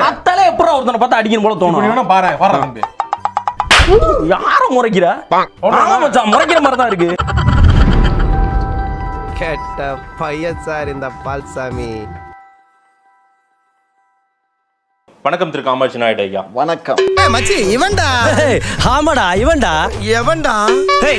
பார்த்தாலே எப்பறம் ஒருத்தனை பார்த்து அடிக்கணும் போல தோணும். பாரு வர்ற தம்பி. யார முறைக்கிற? மச்சான் முறைக்கிற மாதிரி தான் இருக்கு. கெட்ட பையன் சார் இந்த பால்சாமி. வணக்கம் திரு காமாட்சி நாயுடு ஐயா. வணக்கம். மச்சி இவன்டா. ஆமாடா இவன்டா. எவன்டா?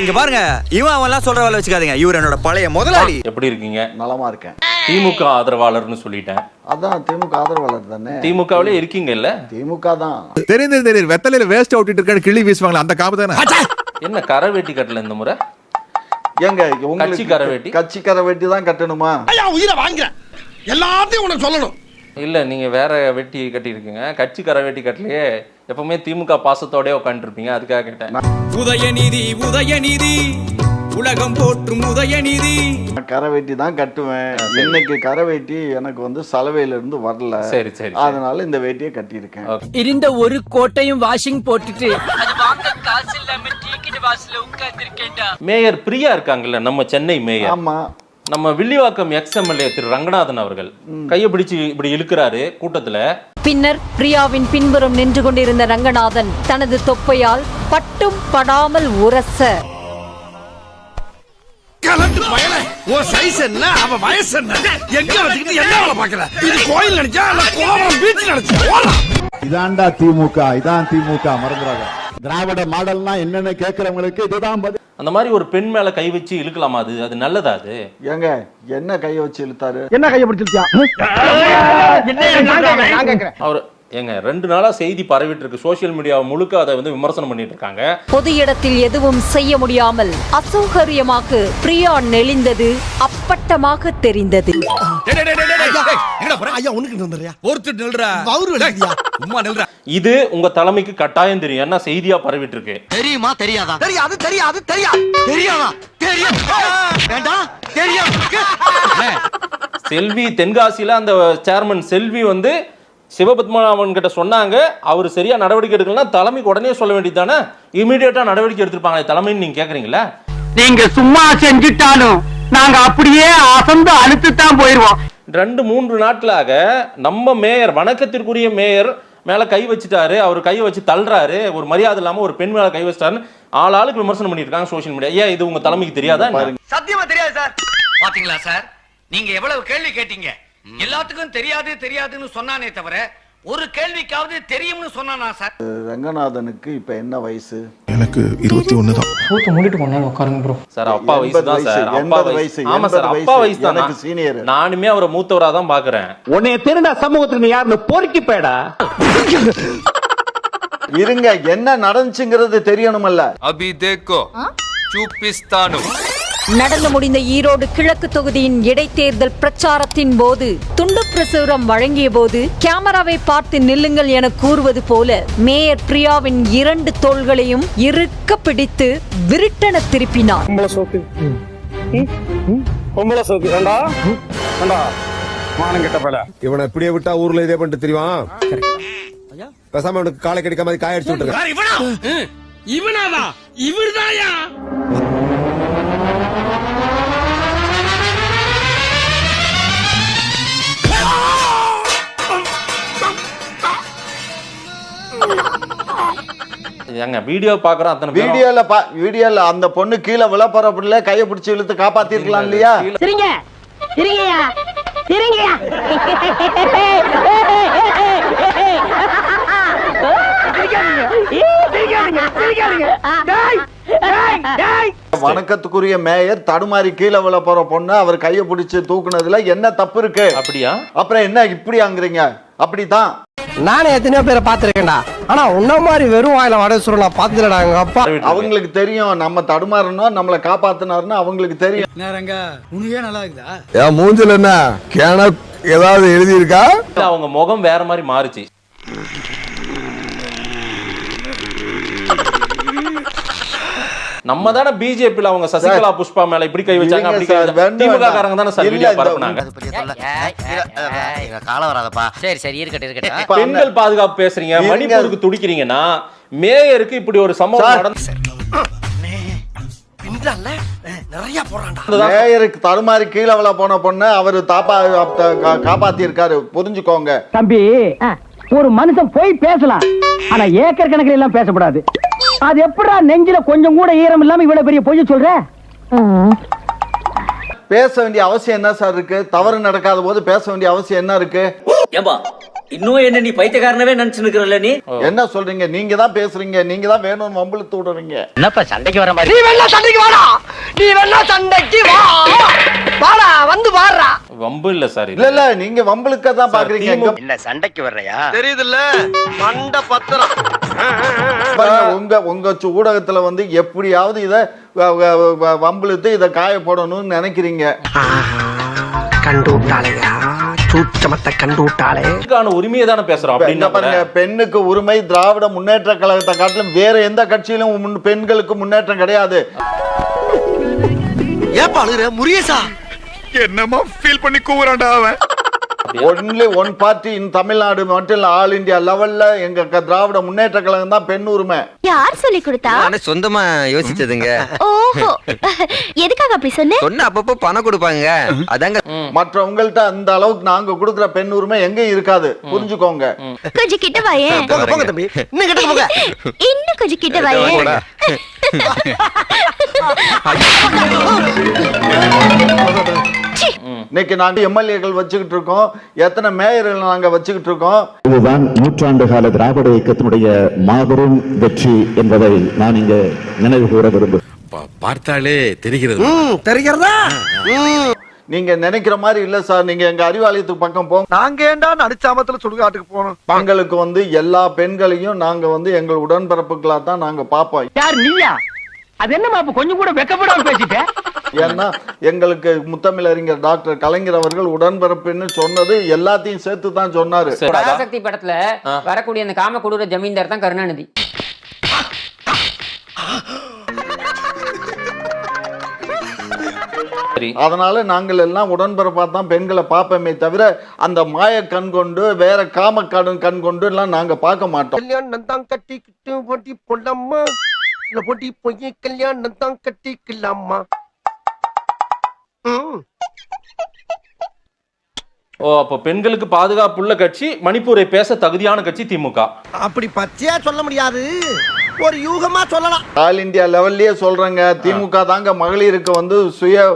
இங்க பாருங்க இவன் அவன்லாம் சொல்ற வேலை வச்சுக்காதீங்க. இவர் என்னோட பழைய முதலாளி. எப்படி இருக்கீங்க? நலமா இருக்கேன். திமுக ஆதரவாளர்னு சொல்லிட்டேன். அதான் திமுக ஆதரவாளர் தானே? திமுகவிலே இருக்கீங்க இல்ல திமுக தான். தெரியுது தெரியுது வெத்தலையில வேஸ்ட் அவுட்டிட்டு இருக்கான்னு கிள்ளி வீசுவாங்களா அந்த காப்பு தானே? என்ன கரை வேட்டி கட்டல இந்த முறை? ஏங்க கட்சி உங்களுக்கு கரவேட்டி? கட்சி கரவேட்டி தான் கட்டணுமா? உயிரை வாங்குறேன். எல்லாத்தையும் உனக்கு சொல்லணும். இல்ல நீங்க வேற வெட்டி கட்டி இருக்கீங்க கட்சி கரை வேட்டி கட்டலையே. எப்பவுமே திமுக பாசத்தோடய உட்காந்துருப்பீங்க அதுக்காக கேட்டேன். உதயநிதி உதயநிதி. உலகம் போற்றும் உதயநிதி நான் கரவேட்டி தான் கட்டுவேன். இன்னைக்கு கரவேட்டி எனக்கு வந்து சலவையில இருந்து வரல. சரி சரி. அதனால இந்த வேட்டியை கட்டியிருக்கேன். இருந்த ஒரு கோட்டையும் வாஷிங் போட்டுட்டு. அது வாங்க காசு இல்லாம டிக்கெட் வாசல்ல உட்கார்ந்திருக்கேன்டா. மேயர் பிரியா இருக்காங்கல்ல நம்ம சென்னை மேயர். ஆமா. நம்ம வில்லிவாக்கம் எக்ஸ் எம்எல்ஏ திரு ரங்கநாதன் அவர்கள். கையை பிடிச்சு இப்படி இழுக்கிறாரு கூட்டத்துல. பின்னர் பிரியாவின் பின்புறம் நின்று கொண்டிருந்த ரங்கநாதன் தனது தொப்பையால் பட்டும் படாமல் உரச. கலந்து பயல. உன் சைஸ் என்ன? அவ வயசு என்ன? எங்க வச்சுக்கிட்டு என்ன வேலை பாக்குற இது கோயில் நினைச்சா? இல்ல கோவரம் பீச் நினைச்சா? ஓடா இதான்டா திமுக இதான் திமுக மறந்துடாத. திராவிட மாடல்னா என்னன்னு கேக்குறவங்களுக்கு இதுதான் பதில். அந்த மாதிரி ஒரு பெண் மேல கை வச்சு இழுக்கலாமா அது? அது நல்லதா அது? ஏங்க என்ன கையை வச்சு இழுத்தாரு? என்ன கைய பிடிச்சிருக்கியா? அவர் ஏங்க ரெண்டு நாளா செய்தி பரவிட்டு இருக்கு சோஷியல் மீடியா முழுக்க அதை வந்து விமர்சனம் பண்ணிட்டு இருக்காங்க பொது இடத்தில் எதுவும் செய்ய முடியாமல் அசௌகரியமாக பிரியா நெளிந்தது அப்பட்டமாக தெரிந்தது. இது உங்க தலைமைக்கு கட்டாயம் தெரியும். ஏன்னா செய்தியா பரவிட்டு இருக்கு தெரியுமா தெரியாதா? தெரியாது தெரியாது தெரியாது. தெரியாதா? தெரியும். வேண்டாம் தெரியும். செல்வி தென்காசியில அந்த சேர்மன் செல்வி வந்து சிவபத்மநாபன் கிட்ட சொன்னாங்க அவர் சரியா நடவடிக்கை எடுக்கலன்னா தலைமைக்கு உடனே சொல்ல வேண்டியது தானே இமீடியட்டா நடவடிக்கை எடுத்திருப்பாங்க. தலைமைன்னு நீங்க கேக்குறீங்களா? நீங்க சும்மா செஞ்சுட்டாலும் நாங்க அப்படியே அசந்து அழுத்து தான் போயிருவோம். ரெண்டு மூன்று நாட்களாக நம்ம மேயர் வணக்கத்திற்குரிய மேயர் மேல கை வச்சுட்டாரு. அவர் கையை வச்சு தள்ளுறாரு. ஒரு மரியாதை இல்லாம ஒரு பெண் மேல கை வச்சிட்டாருன்னு ஆள் ஆளுக்கு விமர்சனம் பண்ணிட்டு இருக்காங்க சோஷியல் மீடியா ஏன் இது உங்க தலைமைக்கு தெரியாதா? சத்தியமா தெரியாது சார். பாத்தீங்களா சார்? நீங்க எவ்வளவு கேள்வி கேட்டீங்க? எல்லாத்துக்கும் தெரியாது தெரியாதுன்னு சொன்னானே தவிர ஒரு கேள்விக்காவது தெரியும்னு சொன்னானா சார்? ரங்கநாதனுக்கு இப்ப என்ன வயசு? எனக்கு இருபத்தி ஒண்ணு தான். பூத்து மூடிட்டு நேரம் உட்காருங்க ப்ரோ சார் அப்பா வயசு தான் சார். வயசு, அப்பா வயசு. ஆமா சார் அப்பா வயசு. தான் எனக்கு senior. நானுமே அவரை மூத்தவரா தான் பாக்குறேன். உன்னைய திருடா சமூகத்துக்கு நீ யாருன்னு பொறுக்கி போயடா. இருங்க என்ன நடந்துச்சுங்கிறது தெரியணுமல்ல. அபி தேக்கோ. சூப்பிஸ்தானு. நடந்து முடிந்த ஈரோடு கிழக்கு தொகுதியின் இடைத்தேர்தல் பிரச்சாரத்தின் போது துண்டு பிரசுரம் வழங்கிய போது கேமராவை பார்த்து நில்லுங்கள் என கூறுவது போல மேயர் பிரியாவின் இரண்டு தோள்களையும் இறுக்க பிடித்து விருட்டென திருப்பினார். இவனை இப்படியே விட்டா ஊர்ல இதே பண்ணிட்டு தெரியும் பேசாம அவனுக்கு காலை கடிக்க மாதிரி காய அடிச்சு விட்டுருக்க இவனா? இவனாவா? இவர்தாயா? ஏங்க வீடியோ பாக்குறோம் அத்தனை வீடியோல பா வீடியோல அந்த பொண்ணு கீழே விழப்போறப்பல கையை பிடிச்சு இழுத்து காப்பாத்திருக்கலாம் இல்லையா? சரிங்க சரிங்கயா சரிங்கயா வணக்கத்துக்குரிய மேயர் தடுமாறி கீழே விழ போற பொண்ணு அவர் கையை பிடிச்சு தூக்குனதுல என்ன தப்பு இருக்கு? அப்படியா? அப்புறம் என்ன இப்படி ஆங்குறீங்க அப்படிதான் நானே எத்தனையோ பேரை பாத்துருக்கேன்டா ஆனா உன்ன மாதிரி வெறும் வாயில வடை சுருள் நான் பாத்துலடா எங்க அப்பா. அவங்களுக்கு தெரியும் நம்ம தடுமாறணும் நம்மளை காப்பாத்தினாருன்னு அவங்களுக்கு தெரியும். நேரங்க உனக்கே நல்லா இருக்குதா? என் மூஞ்சில என்ன? கேன ஏதாவது எழுதி இருக்கா இல்ல, அவங்க முகம் வேற மாதிரி மாறுச்சு. நம்ம தானே பிஜேபில அவங்க சசிகலா புஷ்பா மேல இப்படி கை வச்சாங்க அப்படி கை திமுக. காரங்க தானே சார் இல்ல, வீடியோ பரப்புனாங்க காலம் வராதப்பா. சரி சரி இருக்கட்டும் இருக்கட்டும். பெண்கள் பாதுகாப்பு பேசுறீங்க. மணிப்பூருக்கு துடிக்கிறீங்கன்னா மேயருக்கு இப்படி ஒரு சம்பவம். நடந்து நிறைய போறான்டா மேயருக்கு தடுமாறி கீழே விழ போன பொண்ணு அவர் தாப்பா காப்பாத்தி இருக்காரு புரிஞ்சுக்கோங்க. தம்பி ஒரு மனுஷன் போய் பேசலாம். ஆனா ஏக்கர் கணக்கில் எல்லாம் பேசக்கூடாது அது எப்படா நெஞ்சில கொஞ்சம் கூட ஈரம் இல்லாம இவ்வளவு பெரிய பொய்ய சொல்ற? பேச வேண்டிய அவசியம் என்ன சார் இருக்கு? தவறு நடக்காத போது பேச வேண்டிய அவசியம் என்ன இருக்கு? ஏம்பா இன்னும் என்ன நீ பைத்தியக்காரனவே நினைச்சு நிக்கிறல்ல நீ? என்ன சொல்றீங்க? நீங்க தான் பேசுறீங்க. நீங்க தான் வேணும்னு வம்பிழுத்து விடுறீங்க. என்னப்பா சண்டைக்கு வர மாதிரி? நீ வேணா சண்டைக்கு வாடா. நீ வேணா சண்டைக்கு வா. வாடா வந்து வாடுறா. வம்பு இல்ல சார் இல்ல இல்ல நீங்க வம்பிழுக்க தான் பாக்குறீங்க. என்ன சண்டைக்கு வர்றையா? தெரியுதுல்ல. மண்ட பத்திரம். உங்க உங்க ஊடகத்துல வந்து எப்படியாவது இத வம்பிழுத்து இத காய போடணும்னு நினைக்கிறீங்க கண்டு பெண்ணுக்கான உரிமையை தானே பேசுறோம் அப்படின்னா பெண்ணுக்கு உரிமை திராவிட முன்னேற்ற கழகத்தை காட்டிலும் வேற எந்த கட்சியிலும் முன்- பெண்களுக்கு முன்னேற்றம் கிடையாது. ஏப்பா அழுகுற? முரியசா என்னமா ஃபீல் பண்ணி கூவுறான்டா அவன். Only one party in Tamil Nadu மட்டும் இல்ல ஆல் இந்தியா லெவல்ல எங்க திராவிட முன்னேற்ற கழகம் தான் பெண் உரிமை. யார் சொல்லி கொடுத்தா? சொந்தமா யோசிச்சதுங்க. ஓஹோ. எதுக்காக அப்படி சொன்ன? சொன்ன அப்பப்போ பணம் கொடுப்பாங்க. அதாங்க. மற்றவங்கள்ட்ட அந்த அளவுக்கு நாங்க கொடுக்குற பெண் உரிமை எங்க இருக்காது. புரிஞ்சுக்கோங்க. கொஞ்சம் கிட்ட வாயேன் போங்க போங்க தம்பி. இன்னும் கிட்ட போங்க. இன்னும் கொஞ்சம் கிட்ட வாயேன் இன்னைக்கு நாங்க எம்எல்ஏக்கள் வச்சுக்கிட்டு இருக்கோம். எத்தனை மேயர்கள் நாங்க வச்சுக்கிட்டு இருக்கோம். இதுதான் நூற்றாண்டு கால திராவிட இயக்கத்தினுடைய மாபெரும் வெற்றி என்பதை நான் இங்க நினைவு கூற விரும்புகிறேன். பார்த்தாலே தெரிகிறது. தெரிகிறதா? நீங்க நினைக்கிற மாதிரி இல்ல சார். நீங்க எங்க அறிவாலயத்துக்கு பக்கம் போங்க நாங்க ஏண்டா நடிச்சாமத்துல சுடுகாட்டுக்கு போனோம் எங்களுக்கு வந்து எல்லா பெண்களையும் நாங்க வந்து எங்கள் உடன்பிறப்புகளா தான் நாங்க பார்ப்போம். யார் நீயா? அது அப்ப கொஞ்சம் கூட வெக்கப்படாம பேசிட்ட. ஏன்னா எங்களுக்கு முத்தமிழறிஞர் டாக்டர் கலைஞர் அவர்கள் உடன்பிறப்புன்னு சொன்னது எல்லாத்தையும் சேர்த்து தான் சொன்னாரு. சரி. படத்துல வரக்கூடிய அந்த காம கொடூர ஜமீன்தார் தான் கருணாநிதி. அதனால நாங்கள் எல்லாம் உடன்பிறப்பா தான் பெண்களை பார்ப்போமே தவிர அந்த மாய கண் கொண்டு வேற காம கடன் கண் கொண்டு எல்லாம் நாங்க பார்க்க மாட்டோம். கல்யாணம் தான் கட்டிக்கிட்டு பொட்டி பொண்ணம்மா பொட்டி பொய்ய கல்யாணம் தான் கட்டிக்கலாமா? ஓ அப்போ பெண்களுக்கு பாதுகாப்புள்ள கட்சி மணிப்பூரை பேச தகுதியான கட்சி திமுக. அப்படி பச்சையா சொல்ல முடியாது. ஒரு யூகமா சொல்லலாம். ஆல் இந்தியா லெவல்லயே சொல்றேங்க. திமுக தாங்க மகளிருக்கு வந்து சுய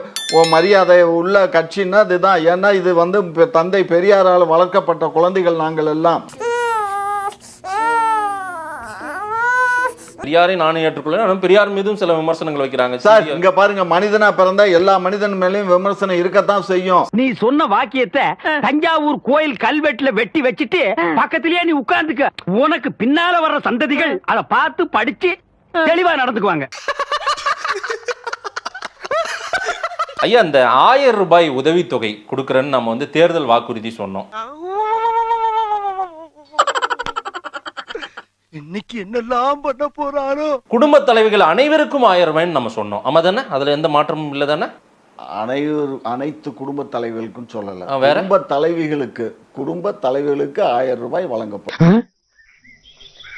மரியாதை உள்ள கட்சின்னா இதுதான் ஏன்னா இது வந்து தந்தை பெரியாரால் வளர்க்கப்பட்ட குழந்தைகள் நாங்கள் எல்லாம். பெரியாரை நானும் ஏற்றுக்கொள்ள பெரியார் மீதும் சில விமர்சனங்கள் வைக்கிறாங்க. சார் இங்க பாருங்க மனிதனா பிறந்தா எல்லா மனிதன் மேலயும் விமர்சனம் இருக்கத்தான் செய்யும். நீ சொன்ன வாக்கியத்தை தஞ்சாவூர் கோயில் கல்வெட்டுல வெட்டி வச்சிட்டு பக்கத்திலேயே நீ உட்கார்ந்துக்க. உனக்கு பின்னால வர்ற சந்ததிகள் அத பார்த்து படிச்சு தெளிவா நடந்துக்குவாங்க. ஐயா இந்த ஆயிரம் ரூபாய் உதவித்தொகை கொடுக்குறேன்னு நம்ம வந்து தேர்தல் வாக்குறுதி சொன்னோம். இன்னைக்கு என்னெல்லாம் பண்ண போறாரோ? குடும்ப தலைவிகள் அனைவருக்கும் ஆயிரம் ரூபாய்ன்னு நம்ம சொன்னோம். ஆமா தானே? அதுல எந்த மாற்றமும் இல்லை தானே? அனைவரு அனைத்து குடும்ப தலைவர்களுக்கும் சொல்லல. வேற? குடும்ப தலைவிகளுக்கு குடும்ப தலைவிகளுக்கு ஆயிரம் ரூபாய் வழங்கப்படும்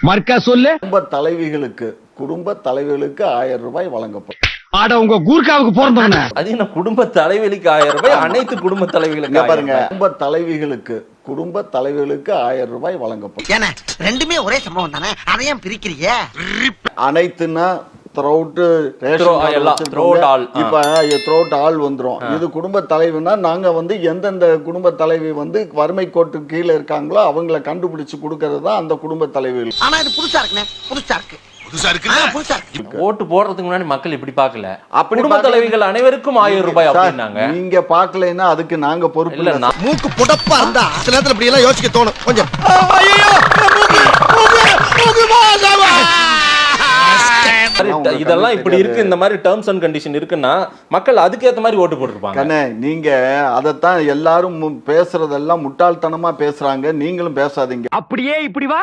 மர்க்கா சொல்லு. குடும்ப தலைவிகளுக்கு குடும்ப தலைவிகளுக்கு ஆயிரம் ரூபாய் வழங்கப்படும். ஆட உங்க கூர்க்காவுக்கு பிறந்தவன. அது என்ன குடும்ப தலைவிகளுக்கு ஆயிரம் ரூபாய் அனைத்து குடும்ப தலைவிகளுக்கு பாருங்க. குடும்ப தலைவிகளுக்கு குடும்ப தலைவிகளுக்கு ஆயிரம் ரூபாய் வழங்கப்படும். ஏன ரெண்டுமே ஒரே சம்பவம் தானே? அதையும் பிரிக்கிறீங்க? அனைத்துன்னா த்ரோட் Throw- எல்லாம், throughout all. ஆ. இப்ப த்ரோட் ஆள் வந்துரும். இது குடும்ப தலைவினா நாங்க வந்து எந்தெந்த குடும்ப தலைவி வந்து வறுமை கோட்டு கீழே இருக்காங்களோ அவங்கள கண்டுபிடிச்சு கொடுக்கறது தான் அந்த குடும்ப தலைவிகள். ஆனா இது புதுசா இருக்குண்ணே புதுசா இருக்கு. புதுசா இருக்கு. ஓட்டு போடுறதுக்கு முன்னாடி மக்கள் இப்படி பார்க்கல. அப்படி குடும்ப. தலைவிகள் அனைவருக்கும் ஆயிரம் ரூபாய் அப்படின்னாங்க. நீங்க பாக்கலைன்னா அதுக்கு நாங்க பொறுப்பு இல்ல மூக்கு புடப்பா இருந்தா சில நேரத்துல இப்படி எல்லாம் யோசிக்க தோணும். கொஞ்சம். இதெல்லாம் இப்படி இருக்கு. இந்த மாதிரி டேர்ம்ஸ் அண்ட் கண்டிஷன் இருக்குன்னா மக்கள் அதுக்கேத்த மாதிரி ஓட்டு போட்டிருப்பாங்க. கண்ணே நீங்க அதைத்தான் எல்லாரும் பேசுறதெல்லாம் முட்டாள்தனமா பேசுறாங்க. நீங்களும் பேசாதீங்க. அப்படியே இப்படி வா.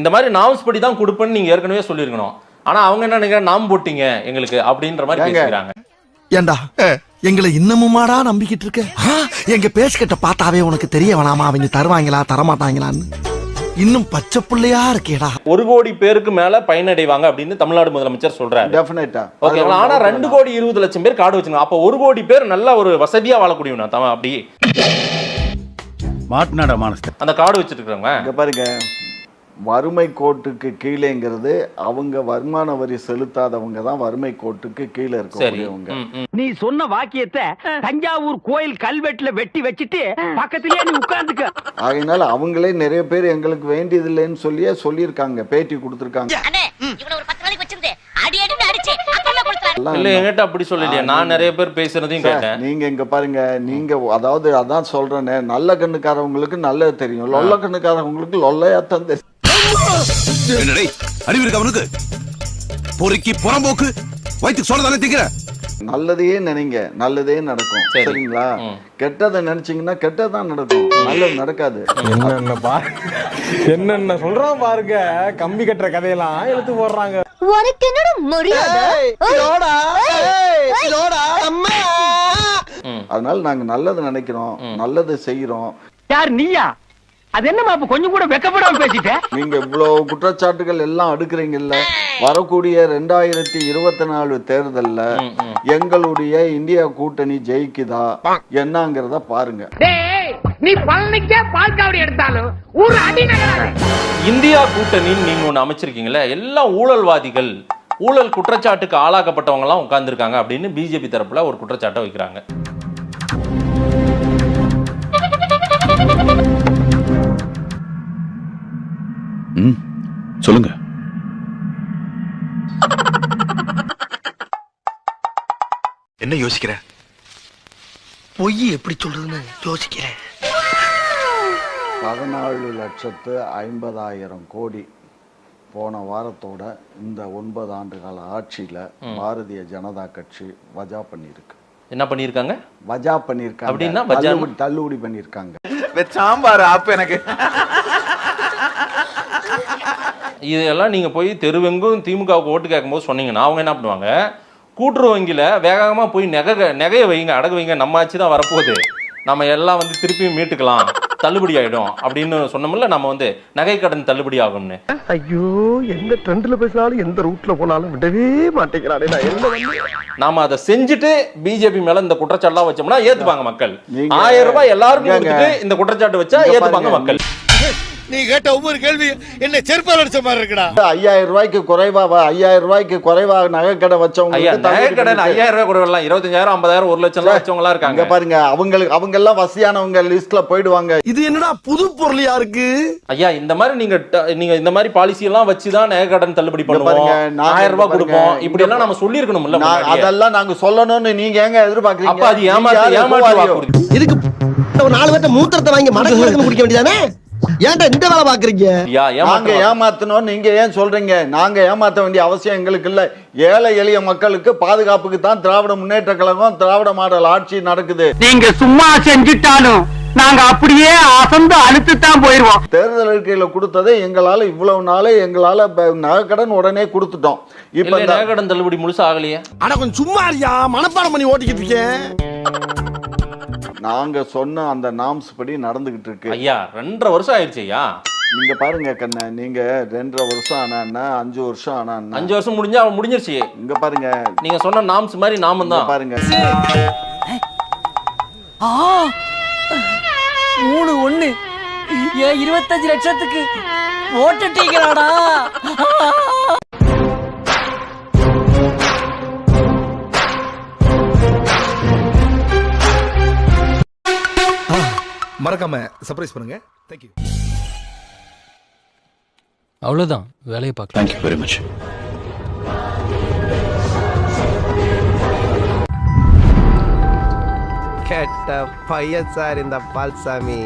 இந்த மாதிரி நாம்ஸ் படி தான் கொடுப்பேன்னு நீங்க ஏற்கனவே சொல்லியிருக்கணும். ஆனா அவங்க என்ன நினைக்கிறாங்க? நாம் போட்டீங்க எங்களுக்கு அப்படின்ற மாதிரி? பேசுறாங்க ஏண்டா? எங்களை இன்னமுமாடா நம்பிக்கிட்டு இருக்க? எங்க பேசிக்கிட்ட பார்த்தாவே உனக்கு தெரிய வேணாமா? அவங்க தருவாங்களா தரமாட்டாங்களான்னு. இன்னும் பச்சை பிள்ளையா இருக்கேடா. ஒரு கோடி பேருக்கு மேல பயனடைவாங்க அப்படின்னு தமிழ்நாடு முதலமைச்சர் சொல்றாரு. டெஃபினட்டா ஓகேங்களா? ஆனா ரெண்டு கோடி இருபது லட்சம் பேர் கார்டு வச்சிருக்காங்க. அப்ப ஒரு கோடி பேர் நல்ல ஒரு வசதியா வாழக்கூடியவனா? தவன் அப்படி. மாட்டினாடா மானஸ்த அந்த கார்டு வச்சிட்டு இருக்கிறவங்க இங்க பாருங்க. வறுமை கோட்டுக்கு கீழேங்கிறது அவங்க வருமான வரி செலுத்தாதவங்க தான் வறுமை கோட்டுக்கு கீழே இருக்கக்கூடியவங்க. நீ சொன்ன வாக்கியத்தை தஞ்சாவூர் கோயில் கல்வெட்டுல வெட்டி வச்சிட்டு பக்கத்திலேயே நீ உட்கார்ந்துக்க. ஆகையினால அவங்களே நிறைய பேர் எங்களுக்கு வேண்டியதில்லைன்னு சொல்லியே சொல்லியிருக்காங்க பேட்டி கொடுத்துருக்காங்க. அண்ணே இவனை ஒரு பத்து நாளைக்கு வச்சிருந்து அடி அடின்னு அடிச்சு. எல்லாம் இல்ல என்கிட்ட அப்படி சொல்லலையே நான் நிறைய பேர் பேசுறதையும் கேட்டேன். நீங்க இங்க பாருங்க நீங்க அதாவது அதான் சொல்றேனே நல்ல கண்ணுக்காரவங்களுக்கு நல்லது தெரியும். லொல்ல கண்ணுக்காரவங்களுக்கு லொல்லையா தான் தெரியும் என்னடே அறிவு இருக்கு அவனுக்கு பொறுக்கி புறம்போக்கு வயிற்றுக்கு சொல்ல தானே திங்கிற? நல்லதையே நினைங்க நல்லதே நடக்கும். சரி. சரிங்களா. கெட்டதை நினைச்சீங்கன்னா கெட்டதான் நடக்கும். நல்லது நடக்காது. என்னென்ன பா என்னென்ன சொல்றான் பாருங்க கம்பி கட்டுற கதையெல்லாம் எடுத்து போடுறாங்க. உனக்கு என்னோட மரியாதை? அதனால நாங்க நல்லது நினைக்கிறோம் நல்லது செய்யறோம் யார் நீயா? அது என்னமா அப்ப கொஞ்சம் கூட வெக்கப்படாம பேசிட்ட? நீங்க இவ்வளவு குற்றச்சாட்டுகள் எல்லாம் அடுக்குறீங்கல்ல. வரக்கூடிய ரெண்டாயிரத்தி இருபத்தி நாலு தேர்தல்ல. எங்களுடைய இந்தியா கூட்டணி ஜெயிக்குதா? என்னங்கிறத பாருங்க. நீ பழனிக்கே பால் காவடி எடுத்தாலும் ஒரு அடி இந்தியா கூட்டணின்னு நீங்க ஒண்ணு அமைச்சிருக்கீங்களே எல்லாம் ஊழல்வாதிகள் ஊழல் குற்றச்சாட்டுக்கு ஆளாக்கப்பட்டவங்க எல்லாம் உட்கார்ந்துருக்காங்க அப்படின்னு பிஜேபி தரப்புல ஒரு குற்றச்சாட்டை வைக்கிறாங்க. சொல்லுங்க. என்ன யோசிக்கிற? பொய் எப்படி சொல்றதுன்னு யோசிக்கிறேன் பதினாலு லட்சத்து ஐம்பதாயிரம் கோடி போன வாரத்தோட இந்த ஒன்பது ஆண்டு கால ஆட்சியில பாரதிய ஜனதா கட்சி வஜா பண்ணியிருக்கு. என்ன பண்ணியிருக்காங்க? வஜா பண்ணியிருக்காங்க. அப்படின்னா தள்ளுபடி- தள்ளுபடி பண்ணியிருக்காங்க. சாம்பார் ஆப்பு எனக்கு. இதெல்லாம் நீங்க போய் தெருவெங்கும் திமுகவுக்கு ஓட்டு கேட்கும்போது சொன்னீங்கன்னா அவங்க என்ன பண்ணுவாங்க? கூட்டுறவு வங்கியில வேகமா போய் நகை நகைய வைங்க அடகு வைங்க நம்ம ஆட்சி தான் வரப்போகுது. நம்ம எல்லாம் வந்து திருப்பியும் மீட்டுக்கலாம். தள்ளுபடி ஆயிடும் அப்படின்னு சொன்னோம்ல நம்ம வந்து நகை கடன் தள்ளுபடி ஆகும்னு ஐயோ எந்த ட்ரெண்ட்ல பேசினாலும் எந்த ரூட்ல போனாலும் விடவே மாட்டேங்கிறானே நான் என்ன நாம அதை செஞ்சுட்டு பிஜேபி மேல இந்த குற்றச்சாட்டுலாம் வச்சோம்னா ஏத்துப்பாங்க மக்கள். ஆயிரம் ரூபாய் எல்லாருக்கும் இந்த குற்றச்சாட்டு வச்சா ஏத்துப்பாங்க மக்கள். நீ கேட்ட ஒவ்வொரு கேள்வி என்ன செருப்பால் அடிச்ச மாதிரி இருக்குடா. ஐயாயிரம் ரூபாய்க்கு குறைவா வ- ஐயாயிரம் ரூபாய்க்கு குறைவா? நகை கடை ஐயா வச்சவங்களுக்கு நகை தள்ளுபடி கடன் பண்ணிருக்கு. ஐயாயிரம் ரூபாய் கொடுக்கலாம் இருபத்தஞ்சாயிரம் ஐம்பதாயிரம் ஒரு லட்சம் எல்லாம் வச்சவங்க இருக்காங்க. பாருங்க அவங்களுக்கு அவங்க எல்லாம் வசதியானவங்க லிஸ்ட்ல போயிடுவாங்க. இது என்னடா புது பொருளியா இருக்கு ஐயா இந்த மாதிரி நீங்க நீங்க இந்த மாதிரி பாலிசி எல்லாம் வச்சுதான் நகை கடன் தள்ளுபடி பண்ணுவோம். ஆயிரம் ரூபாய் கொடுப்போம். இப்படி எல்லாம் நம்ம சொல்லி இருக்கணும்ல நான் அதெல்லாம் நாங்க சொல்லணும்னு நீங்க ஏங்க எதிர்பார்க்கறீங்க? அப்ப அது ஏமாத்து? வாக்குறுதி. இதுக்கு ஒரு நாலு பேர்த்த மூத்திரத்தை வாங்கி மடக்கு குடிக்க வேண்டியதானே? ஏன்டா இந்த வேலை பாக்குறீங்க நாங்க ஏமாத்தணும் நீங்க ஏன் சொல்றீங்க? நாங்க ஏமாத்த வேண்டிய அவசியம் எங்களுக்கு இல்ல. ஏழை எளிய மக்களுக்கு பாதுகாப்புக்கு தான் திராவிட முன்னேற்ற கழகம் திராவிட மாடல் ஆட்சி நடக்குது. நீங்க சும்மா செஞ்சுட்டாலும் நாங்க அப்படியே அசந்து அழுத்து தான் போயிருவோம். தேர்தல் அறிக்கையில கொடுத்ததை எங்களால இவ்வளவு நாளே எங்களால நகைக்கடன் உடனே கொடுத்துட்டோம். இப்ப இல்ல இந்த- நகை கடன் தள்ளுபடி முழுசா ஆகலையே. ஆனா கொஞ்சம் சும்மா இருக்கியா? மனப்பாடம் பண்ணி ஓட்டிக்கிட்டு இருக்கேன் நாங்க சொன்ன அந்த நாம்ஸ் படி நடந்துகிட்டு இருக்கு. ஐயா ரெண்டரை வருஷம் ஆயிடுச்சு ஐயா. நீங்க பாருங்க கண்ண நீங்க ரெண்டரை வருஷம் ஆனா அஞ்சு வருஷம் ஆனா என்ன அஞ்சு வருஷம் முடிஞ்சா அவன் முடிஞ்சிருச்சு. இங்க பாருங்க. நீங்க சொன்ன நாம்ஸ் மாதிரி நாமும் தான். பாருங்க. மூணு ஒண்ணு. ஏன் இருபத்தஞ்சு லட்சத்துக்கு ஓட்டுட்டீங்களாடா மறக்காம சர்ப்ரைஸ் பண்ணுங்க. தேங்க்யூ அவ்வளவுதான். வேலையை பார்க்கலாம். தேங்க்யூ வெரி மச் கெட்ட பையன் சார் இந்த பால்சாமி.